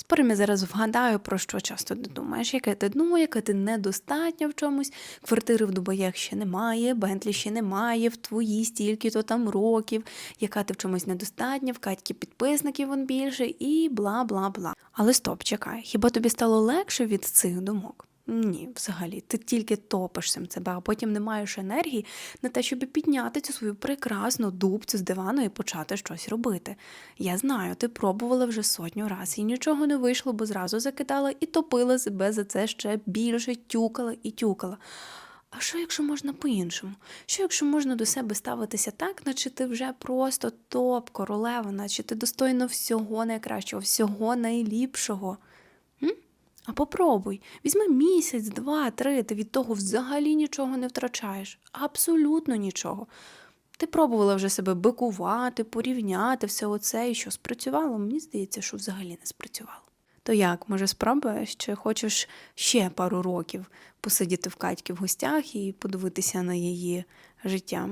Спорим, я зараз вгадаю, про що часто ти думаєш, яке ти дно, яке ти недостатня в чомусь, квартири в Дубаях ще немає, Бентлі ще немає, в твої стільки-то там років, яка ти в чомусь недостатня, в Катьки підписників вон більше і бла-бла-бла. Але стоп, чекай, хіба тобі стало легше від цих думок? Ні, взагалі, ти тільки топиш цим себе, а потім не маєш енергії на те, щоб підняти цю свою прекрасну дубцю з дивану і почати щось робити. Я знаю, ти пробувала вже сотню разів і нічого не вийшло, бо зразу закидала і топила себе за це ще більше, тюкала і тюкала. А що, якщо можна по-іншому? Що, якщо можна до себе ставитися так, наче ти вже просто топ, королева, наче ти достойна всього найкращого, всього найліпшого? А попробуй, візьми місяць, два, три, ти від того взагалі нічого не втрачаєш. Абсолютно нічого. Ти пробувала вже себе бикувати, порівняти все оце, і що спрацювало? Мені здається, що взагалі не спрацювало. То як, може, спробуєш, чи хочеш ще пару років посидіти в Катьки в гостях і подивитися на її життя?